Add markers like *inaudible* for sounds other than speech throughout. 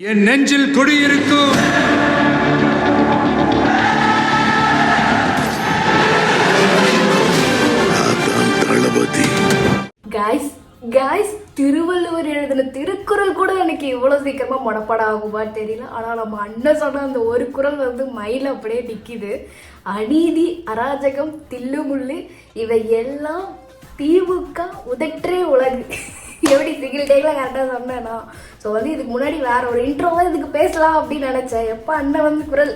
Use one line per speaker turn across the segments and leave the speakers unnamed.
என் நெஞ்சில் குடியிருக்கும்
guys guys Thiruvalluvar எழுதின திருக்குறள் கூட எனக்கு இவ்வளோ சீக்கிரமா மனப்பாடம் ஆகுமான்னு தெரியல. ஆனால் நம்ம அண்ணன் சொன்ன அந்த ஒரு குறள் வந்து மயில் அப்படியே நிற்கிது அநீதி அராஜகம் தில்லுமுள்ளு இவை எல்லாம் திமுக உதற்றே உலகு. எப்படி சிங்கிள் டேக்கில் கரெக்டாக சொன்னேனா. ஸோ வந்து இதுக்கு முன்னாடி வேற ஒரு இன்ட்ரோவாக இதுக்கு பேசலாம் அப்படின்னு நினச்சேன். எப்போ அண்ணன் வந்து குரல்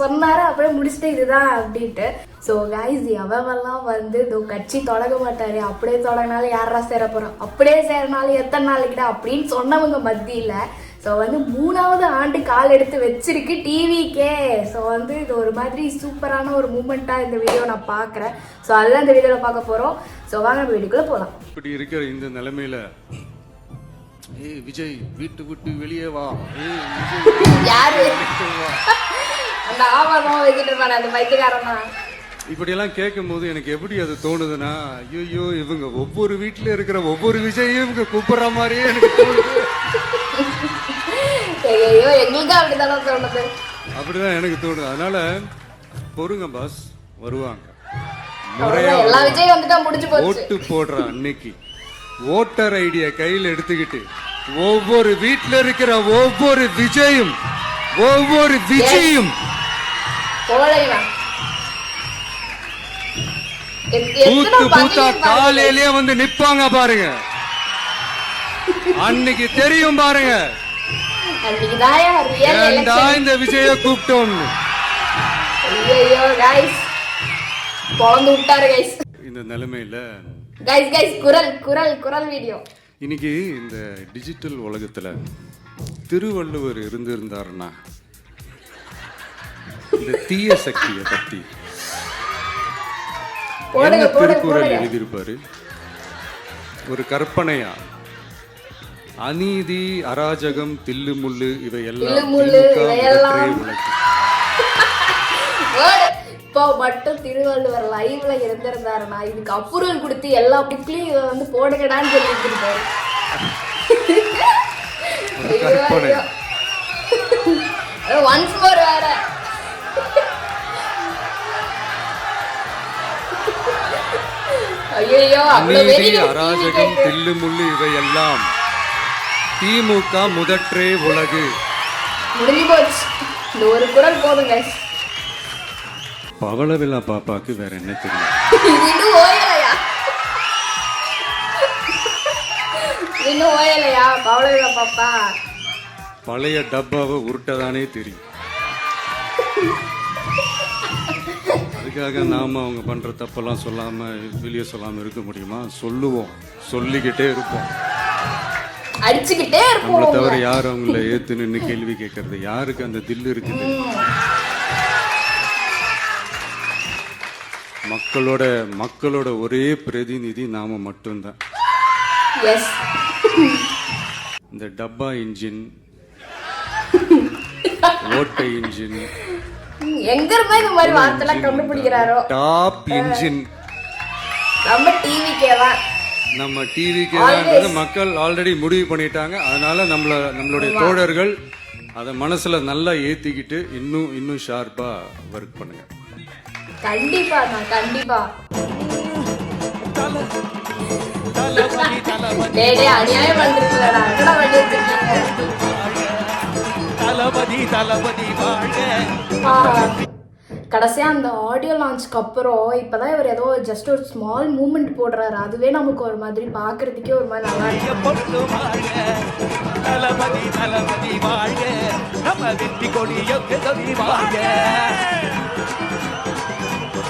சொன்னாரு அப்படியே முடிச்சுட்டு இதுதான் அப்படின்ட்டு. ஸோ கைஸ் எவெல்லாம் வந்து இதோ கட்சி தொடங்க மாட்டாரு அப்படியே தொடங்கினாலும் யாரா சேர போகிறோம் அப்படியே சேரனாலும் எத்தனை நாளைக்குடா அப்படின்னு சொன்னவங்க மத்தியில் ஸோ வந்து மூணாவது ஆண்டு கால் எடுத்து வச்சிருக்கு டிவிக்கே ஸோ வந்து இது ஒரு மாதிரி சூப்பரான ஒரு மூமெண்ட்டாக இந்த வீடியோ நான் பார்க்குறேன் ஸோ அதுதான் இந்த வீடியோவில் பார்க்க போகிறோம் ஸோ வாங்க வீடியோக்குள்ளே போகலாம்
இப்படி இருக்கிற இந்த நிலைமையில ஏய் விஜய் வீட்டு விட்டு வெளியே வா.
யாரு. அந்த ஆவாதம் வச்சுட்டு இருப்பானே அந்த பைத்தியக்காரன் தான்.
இப்படியெல்லாம் கேட்கும்போது எனக்கு எப்படி அது தோணுதுன்னா ஐயோ இவங்க ஒவ்வொரு வீட்ல இருக்கிற ஒவ்வொரு விஜயும் இவங்க கூப்பிடுற மாதிரியே எனக்கு தோணுது.
ஐயோ எங்களுக்கு அப்படிதானே தோணுது.
அப்படிதான் எனக்கு தோணுது. அதனால பொறுங்க பாஸ் வருவாங்க. முறையா
அவ்வளவுதான், எல்லா விஜயும் வந்துட்டா முடிஞ்சு போச்சு.
ஓட்டு போடுற அன்னைக்கு. ஓட்டர் ஐடிய கையில் எடுத்துக்கிட்டு ஒவ்வொரு வீட்ல இருக்கிற ஒவ்வொரு விஜயும் ஒவ்வொரு விஜயும்
போலைவன்
பூத்து பூத்தா காலையிலேயே வந்து நிப்பாங்க பாருங்க. அன்னைக்கு தெரியும் பாருங்க. இந்த விஜய கூப்பிட்டோம்னு
கைஸ்
இந்த நிலைமையில
கைஸ் கைஸ் குரல் குரல் குரல் வீடியோ
இன்னைக்கு இந்த டிஜிட்டல் உலகத்துல திருவள்ளுவர் இருந்திருந்தாருன்னா இந்த தீய சக்தியை பத்தி என்ன திருக்குறள் எழுதியிருப்பாரு? ஒரு கற்பனையா? அநீதி அராஜகம் இவையெல்லாம். முதற்றே உலகு.
Word. இப்போ மட்டும் திருவள்ளுவர் லைவ்ல இருந்திருந்தாருன்னா இதுக்கு அப்ரூவல் கொடுத்து எல்லா புக்லயும் இதை வந்து போடுங்கடான்னு சொல்லிட்டு இருப்பாரு ஒன்ஸ் மோர் வேற.
அநீதி அராஜகம் தில்லுமுள்ளு இவையெல்லாம் திமுக முதற்றே உலகு.
ஒரு குரல்.
பவளவிழா பாப்பாக்கு வேற என்ன தெரியும்?
இன்னும் ஓயலையா? பவளவிழா பாப்பா?
பழைய டப்பாவை உருட்டதானே தெரியும். அதுக்காக நாம அவங்க பண்ற தப்பெல்லாம் சொல்லாம வெளியே சொல்லாம இருக்க முடியுமா? சொல்லுவோம். சொல்லிக்கிட்டே இருப்போம்.
அடிச்சுக்கிட்டே
நம்மளை தவிர யார் அவங்கள ஏத்து நின்று கேள்வி கேட்கறது? யாருக்கு அந்த தில்லு இருக்குது? மக்களோட மக்களோட ஒரே பிரதிநிதி நாம மட்டும்தான். இந்த டப்பா இன்ஜின் ஓட்டை இன்ஜின்
எங்க இருந்தா இந்த மாதிரி வார்த்தைலாம் கண்டுபிடிக்கிறாரோ
டாப் இன்ஜின்
நம்ம டிவிக்கே தான்
நம்ம டிவிக்கு மக்கள் ஆல்ரெடி முடிவு பண்ணிட்டாங்க அதனால நம்மள நம்மளுடைய தோழர்கள் அதை மனசுல நல்லா ஏத்திக்கிட்டு இன்னும் இன்னும் ஷார்ப்பா ஒர்க் பண்ணுங்க
கண்டிப்பா நான் கண்டிப்பா டேய் டேய் அநியாயம் பண்றீங்களா பண்ணி வச்சிருக்கீங்க
தளபதி தளபதி வாழ்க.
ஆ, கடைசியா அந்த ஆடியோ லான்ச்க்கு அப்புறம் இப்பதான் இவர் ஏதோ ஜஸ்ட் ஒரு ஸ்மால் மூமெண்ட் போடுறாரு. அதுவே நமக்கு ஒரு மாதிரி பாக்குறதுக்கே ஒரு மாதிரி நல்லா
தளபதி தளபதி வாழ்க. நம்ம வெற்றி கொடி கொடி வாழ்க.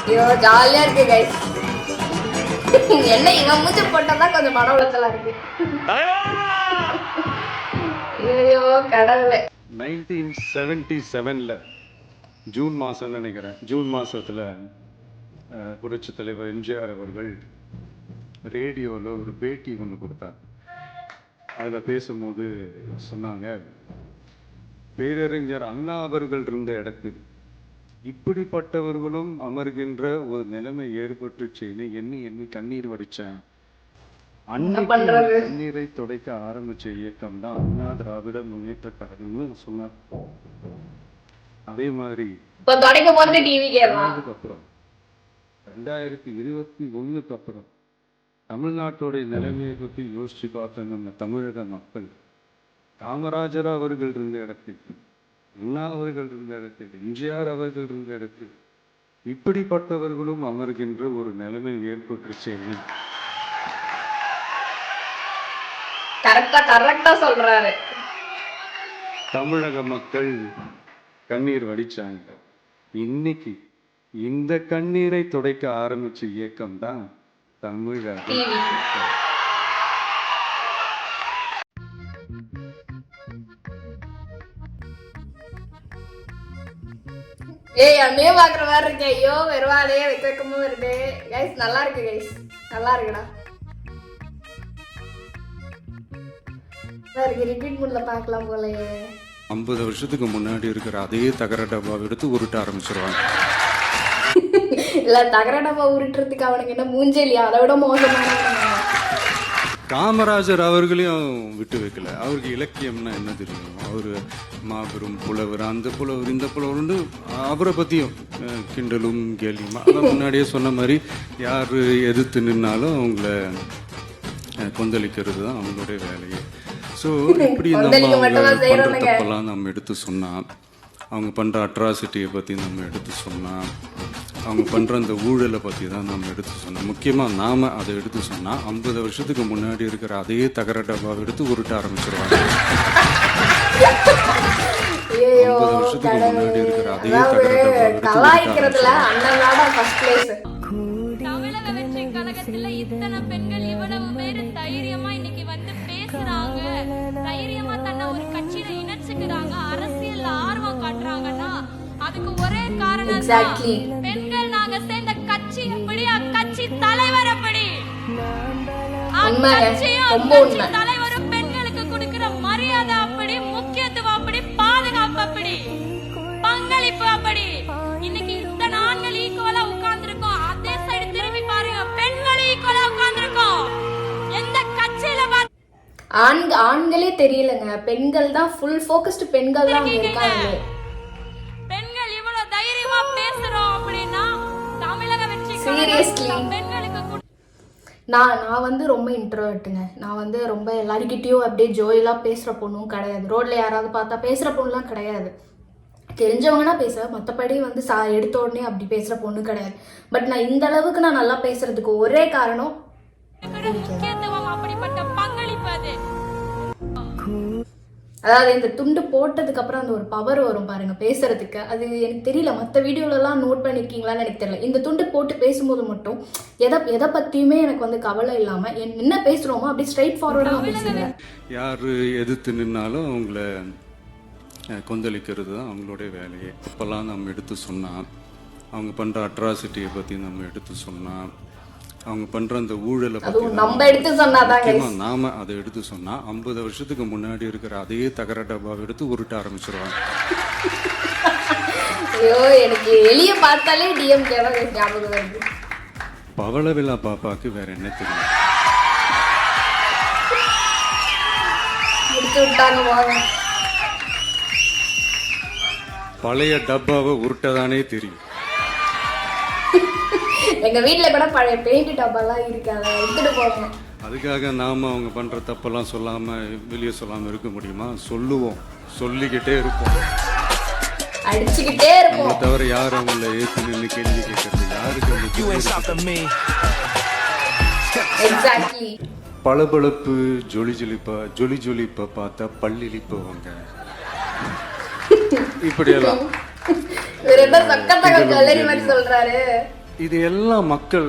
ஐயோ ஜாலியா இருக்கு கைஸ் என்ன இவன் மூச்சு போட்டதான் கொஞ்சம் மன உளைச்சலா இருக்கு. ஐயோ கடவுளே.
நைன்டீன் செவன்டி செவனில் ஜூன் மாதம்னு நினைக்கிறேன். ஜூன் மாதத்தில் புரட்சி தலைவர் எம்ஜிஆர் அவர்கள் ரேடியோவில் ஒரு பேட்டி ஒன்று கொடுத்தார். அதில் பேசும்போது சொன்னாங்க பேரறிஞர் அண்ணா அவர்கள் இருந்த இடத்துக்கு இப்படிப்பட்டவர்களும் அமர்கின்ற ஒரு நிலைமை ஏற்பட்டுச்சுன்னு எண்ணி எண்ணி கண்ணீர் வடித்தேன் தண்ணீரை துடைக்க ஆரம்பிச்ச இயக்கம் தான் அண்ணா திராவிட முன்னேற்ற கழகம்னு சொன்னார் அதே மாதிரி அப்புறம் ரெண்டாயிரத்தி இருபத்தி ஒண்ணுக்கு அப்புறம் தமிழ்நாட்டுடைய நிலைமையை பற்றி யோசிச்சு பார்த்த நம்ம தமிழக மக்கள் காமராஜர் அவர்கள் இருந்த இடத்தில் அண்ணா அவர்கள் இருந்த இடத்தில் எம்ஜிஆர் அவர்கள் இருந்த இடத்தில் இப்படிப்பட்டவர்களும் அமர்கின்ற ஒரு நிலைமை ஏற்பட்டுச்சு
கரெக்டா கரெக்டா சொல்றாரு.
தமிழக மக்கள் கண்ணீர் வடிச்சாங்க. இன்னைக்கு இந்த கண்ணீரை துடைக்க ஆரம்பிச்ச இயக்கம் தான் தமிழக
ஏய் அண்ணையே பாக்குற மாதிரி இருக்கு. ஐயோ வருவாளே வைக்க வைக்கமா வருது. கைஸ் நல்லா இருக்கு கைஸ் நல்லா இருக்குடா. நல்லா இருக்கு ரிப்பீட் மூட்ல பார்க்கலாம் போலயே.
ஐம்பது வருஷத்துக்கு முன்னாடி இருக்கிற அதே தகர டப்பாவை எடுத்து உருட்ட ஆரம்பிச்சிருவாங்க.
இல்ல தகர டப்பா உருட்டுறதுக்கு அவனுக்கு என்ன மூஞ்சலியா அதை விட மோசமான
காமராஜர் அவர்களையும் விட்டு வைக்கல. அவருக்கு இலக்கியம்னா என்ன தெரியும்? அவர் மாபெரும் புலவர் அந்த புலவர் இந்த புலவர்னு அவரை பற்றியும் கிண்டலும் கேலியுமா அதான் முன்னாடியே சொன்ன மாதிரி யார் எதிர்த்து நின்னாலும் அவங்கள கொந்தளிக்கிறது தான் அவங்களுடைய வேலையே. ஸோ *laughs* இப்படி நம்ம அவங்க
செய்றோனுங்க.
தப்பெல்லாம் நம்ம எடுத்து சொன்னா அவங்க பண்ற அட்ராசிட்டியை பத்தி நம்ம எடுத்து சொன்னா அவங்க பண்ற அந்த ஊழலை பத்தி தான் நம்ம எடுத்து சொன்னோம் முக்கியமா நாம அதை எடுத்து சொன்னா ஐம்பது வருஷத்துக்கு முன்னாடி இருக்கிற அதே தகர டப்பாவை எடுத்து உருட்ட ஆரம்பிச்சிருவாங்க. 50 வருஷத்துக்கு முன்னாடி இருக்கிற அதே தகர டப்பாவை எடுத்து
பெண்கள் இவ்வளவு பேரு தைரியமா இன்னைக்கு வந்து பேசுறாங்க தைரியமா தன்னை ஒரு கட்சியில இணைச்சுக்கிறாங்க. அரசியல்ல ஆர்வம் காட்டுறாங்கன்னா அதுக்கு ஒரே காரணம் பெண்கள் நாங்க சேர்ந்த கட்சி எப்படி அக்கட்சி தலைவர்
உண்மைங்க.
அக்கட்சியும்
ரொம்ப ஆண் ஆண்களே தெரியலங்க. பெண்கள் தான் ஃபுல் ஃபோக்கஸ்டு பெண்கள் தான் அங்க இருக்காங்க.
பெண்கள் இவ்வளவு தைரியமா பேசுறோம் அப்படின்னா தமிழக வெற்றி கொடு-
நான் நான் வந்து ரொம்ப இன்ட்ரோவர்ட்டுங்க நான் வந்து ரொம்ப எல்லாருக்கிட்டேயும் அப்படியே ஜோயிலாக பேசுகிற பொண்ணும் கிடையாது. ரோட்டில் யாராவது பார்த்தா பேசுகிற பொண்ணுலாம் கிடையாது. தெரிஞ்சவங்கன்னா பேசுவேன் மற்றபடி வந்து சா எடுத்த உடனே அப்படி பேசுகிற பொண்ணு கிடையாது. பட் நான் இந்த அளவுக்கு நான் நல்லா பேசுறதுக்கு ஒரே காரணம்
அப்படிப்பட்ட
அதாவது இந்த துண்டு போட்டதுக்கு அப்புறம் அந்த ஒரு பவர் வரும் பாருங்க பேசுறதுக்கு. அது எனக்கு தெரியல. மற்ற வீடியோலலாம் நோட் பண்ணிருக்கீங்களான்னு எனக்கு தெரியல. இந்த துண்டு போட்டு பேசும்போது மட்டும் எதை எதை பத்தியுமே எனக்கு வந்து கவலை இல்லாம என்- என்ன பேசுறோமோ அப்படி ஸ்ட்ரைட் ஃபார்வர்டா பேசுறேன்
யார் எதிர்த்து நின்னாலும் அவங்கள கொந்தளிக்கிறது தான் அவங்களுடைய வேலையே. அப்போல்லாம் நம்ம எடுத்து சொன்னா அவங்க பண்ற அட்ராசிட்டியை பத்தி நம்ம எடுத்து சொன்னா அவங்க பண்ற அந்த ஊழலை
நம்ம எடுத்து சொன்னாதான் guys.
முக்கியமா நாம அதை எடுத்து சொன்னா ஐம்பது வருஷத்துக்கு முன்னாடி இருக்கிற அதே தகர டப்பாவை எடுத்து உருட்ட ஆரம்பிச்சிருவாங்க.
ஐயோ எனக்கு பார்த்தாலே டிஎம் ஞாபகம் வருது.
பவளவிழா பாப்பாக்கு வேற என்ன தெரியும்? பழைய டப்பாவை உருட்டதானே தெரியும்.
எங்க வீட்ல கூட பழைய பெயிண்ட் டப்பாலாம் இருக்கு அதை எடுத்துட்டு போங்க
அதுக்காக நாம அவங்க பண்ற தப்பெல்லாம் சொல்லாம வெளியே சொல்லாம இருக்க முடியுமா? சொல்லுவோம். சொல்லிக்கிட்டே இருப்போம்.
அடிச்சுக்கிட்டே இருப்போம்.
நம்மளை தவிர யார் அவங்கள ஏத்து நின்று கேள்வி கேட்கறது யாருக்கு பளபளப்பு ஜொலி ஜொலிப்பா ஜொலி ஜொலிப்பா பார்த்தா பல்லிழிப்பவங்க *laughs* இப்படியெல்லாம்.
வேற என்ன சக்கத்தக கல்லறி மாதிரி சொல்றாரு.
இது எல்லாம் மக்கள்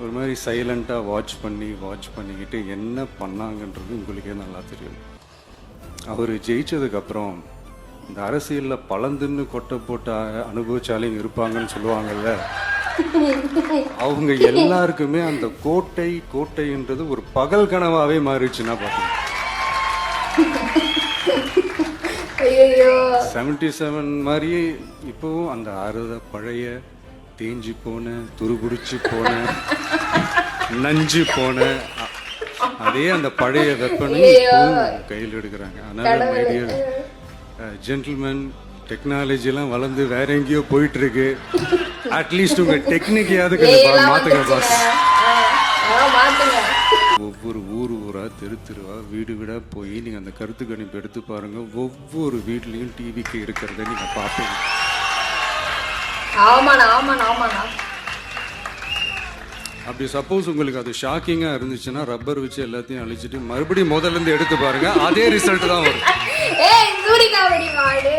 ஒரு மாதிரி சைலண்டா வாட்ச் பண்ணி வாட்ச் பண்ணிக்கிட்டு என்ன பண்ணாங்கன்றது உங்களுக்கே நல்லா தெரியும். அவர் ஜெயிச்சதுக்கு அப்புறம் இந்த அரசியல்ல பழந்துன்னு கொட்டை போட்ட அனுபவிச்சாலையும் இருப்பாங்கன்னு சொல்லுவாங்கல்ல. அவங்க எல்லாருக்குமே அந்த கோட்டை கோட்டைன்றது ஒரு பகல் கனவாவே மாறிடுச்சுன்னா பாத்தீங்க
ஐயோ
செவன்டி செவன் மாதிரியே இப்போவும் அந்த அறுத பழைய தேஞ்சி போன துருபிடிச்சு போன நஞ்சு போன அதே அந்த பழைய வெப்பனை. கையில் எடுக்கிறாங்க. அதனால மைடியர் ஜென்டில்மேன் டெக்னாலஜிலாம் வளர்ந்து வேற எங்கேயோ போயிட்டு இருக்கு அட்லீஸ்ட் உங்க டெக்னிக்கையாவது கொஞ்சம் மாத்துங்க. பாஸ் ஒவ்வொரு ஊர் ஊரா தெரு தெருவா வீடு வீடா போய் நீங்க அந்த கருத்து கணிப்பு எடுத்து பாருங்க. ஒவ்வொரு வீட்லயும் டிவிக்கு இருக்கிறத நீங்க பார்ப்பீங்க.
ஆமாண்ணா ஆமாண்ணா ஆமாண்ணா.
அப்படி சப்போஸ் உங்களுக்கு அது ஷாக்கிங்கா இருந்துச்சுன்னா ரப்பர் வச்சு எல்லாத்தையும் அழிச்சிட்டு மறுபடியும் முதல்ல இருந்து எடுத்து பாருங்க அதே ரிசல்ட் தான் வரும். *laughs*
ஏய் சூரிகா வெடி மாடு.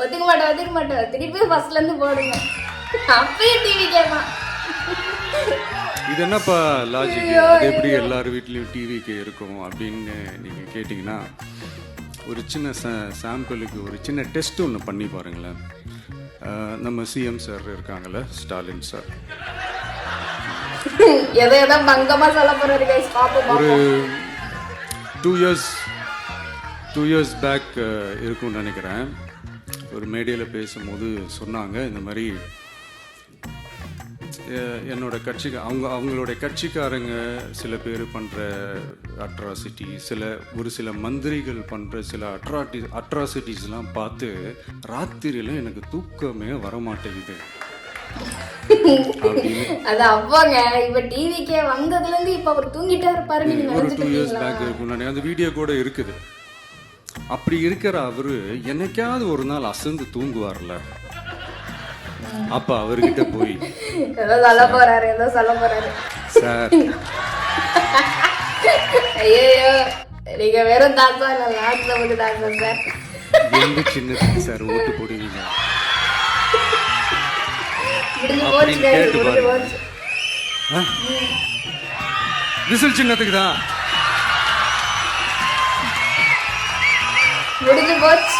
ஒத்துக்க மாட்டேன் ஒத்துக்க மாட்டேன் திருப்பி ஃபர்ஸ்ட்ல இருந்து போடுங்க. அப்பயும் டிவி கேமா
இது என்னப்பா லாஜிக் அது எப்படி எல்லார் வீட்லயும் டிவிக்கு இருக்கும் அப்படின்னு நீங்க கேட்டிங்கன்னா ஒரு சின்ன சாம்பிளுக்கு ஒரு சின்ன டெஸ்ட் ஒன்று பண்ணி பாருங்களேன். நம்ம சிஎம் சார் இருக்காங்கல்ல ஸ்டாலின் சார் ஒரு two years two years back இருக்கும்னு நினைக்கிறேன். ஒரு மேடையில் பேசும்போது சொன்னாங்க இந்த மாதிரி என்னோட கட்சிக்கு அவங்க அவங்களுடைய கட்சிக்காரங்க சில பேர் பண்ணுற அட்ராசிட்டி சில ஒரு சில மந்திரிகள் பண்ணுற சில அட்ராட்டி அட்ராசிட்டிஸ்லாம் பார்த்து ராத்திரியில் எனக்கு தூக்கமே வரமாட்டேங்குது.
அது அவ்வாங்க. இப்ப டிவிக்கே வந்ததுல இருந்து இப்ப அவர் தூங்கிட்டே இருப்பாரு. நீங்க
ஒரு டூ இயர்ஸ் பேக் நான் அந்த வீடியோ கூட இருக்குது. அப்படி இருக்கிற அவரு என்னைக்காவது ஒரு நாள் அசந்து தூங்குவார்ல. அப்ப அவர்கிட்ட போய்.
ஏதோ சொல்ல போறாரு ஏதோ சொல்ல போறாரு.
சார்.
ஐயோ நீங்க வெறும் தாத்தா இல்ல லாட் நமக்கு தாத்தா சார்?
எந்த சின்னத்துக்கு சார் ஓட்டு போடுவீங்க? விசில் சின்னத்துக்கு தான்.
முடிஞ்சு போச்சு.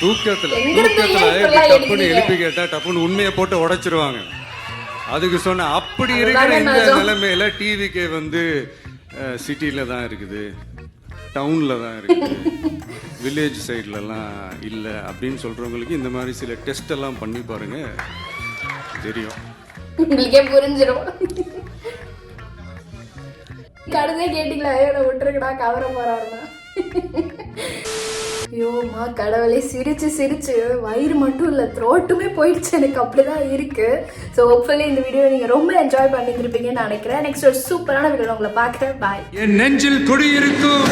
தூக்கத்துல தூக்கத்துல டப்புன்னு? எழுப்பி கேட்டா டப்புன்னு உண்மையை போட்டு உடைச்சிருவாங்க. அதுக்கு சொன்ன அப்படி இருக்கிற இந்த. நிலைமையில டிவிக்கே வந்து சிட்டில தான் இருக்குது. டவுன்ல தான் இருக்குது. வில்லேஜ் சைட்லலாம் இல்லை அப்படின்னு சொல்றவங்களுக்கு இந்த மாதிரி சில டெஸ்ட் எல்லாம் பண்ணி பாருங்க. தெரியும்.
உங்களுக்கே புரிஞ்சிடும் கடைசியா கேட்டீங்களா? விட்டுருக்கடா கவர போறாருன்னா. ஐயோமா கடவுளே சிரிச்சு சிரிச்சு. வயிறு மட்டும் இல்லை த்ரோட்டுமே போயிடுச்சு. எனக்கு அப்படிதான் இருக்கு. ஸோ ஹோப்ஃபுல்லி இந்த வீடியோ நீங்கள் ரொம்ப என்ஜாய் பண்ணியிருப்பீங்கன்னு நினைக்கிறேன். நெக்ஸ்ட் ஒரு சூப்பரான வீடியோ உங்களை பார்க்குறேன். பாய்
என் நெஞ்சில் குடியிருக்கும்.